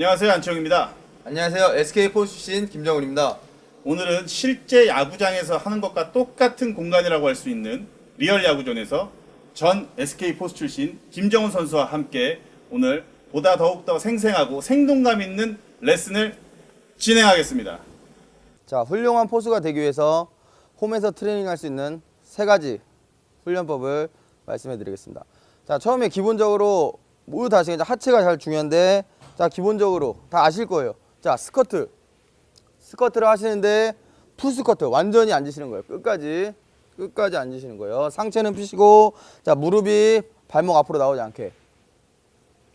안녕하세요 안치홍입니다. 안녕하세요. SK4 출신 김정훈입니다. 오늘은 실제 야구장에서 하는 것과 똑같은 공간이라고 할 수 있는 리얼 야구존에서 전 SK 포스 출신 김정훈 선수와 함께 오늘 보다 더욱더 생생하고 생동감 있는 레슨을 진행하겠습니다. 자, 훌륭한 포수가 되기 위해서 홈에서 트레이닝할 수 있는 세 가지 훈련법을 말씀해 드리겠습니다. 자, 처음에 기본적으로 모두 다 아시겠죠? 하체가 잘 중요한데 자, 기본적으로 다 아실 거예요. 자, 스쿼트. 스쿼트를 하시는데 풀스쿼트 완전히 앉으시는 거예요. 끝까지. 끝까지 앉으시는 거예요. 상체는 펴시고 자, 무릎이 발목 앞으로 나오지 않게.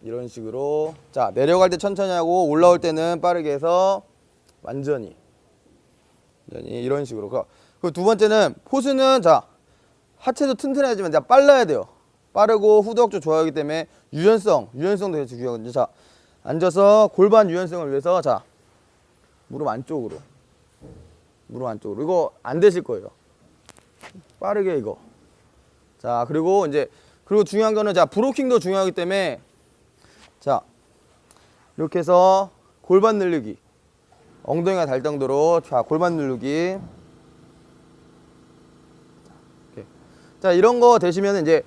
이런 식으로 자, 내려갈 때 천천히 하고 올라올 때는 빠르게 해서 완전히 완전히 이런 식으로. 그 두 번째는 포수는 자 하체도 튼튼해야지만 자 빨라야 돼요. 빠르고 후덕도 좋아하기 때문에 유연성, 유연성도 되게 중요하거든요. 자 앉아서 골반 유연성을 위해서 자 무릎 안쪽으로, 무릎 안쪽으로. 이거 안 되실 거예요. 빠르게 이거. 자 그리고 이제 그리고 중요한 거는 자 브로킹도 중요하기 때문에 자 이렇게 해서 골반 늘리기. 엉덩이가 달 정도로 자 골반 누르기. 자 이런 거 되시면 이제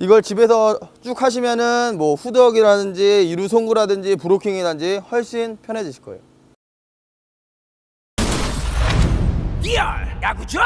이걸 집에서 쭉 하시면은 뭐 후덕이라든지 이루 송구라든지 브로킹이라든지 훨씬 편해지실 거예요. 야구전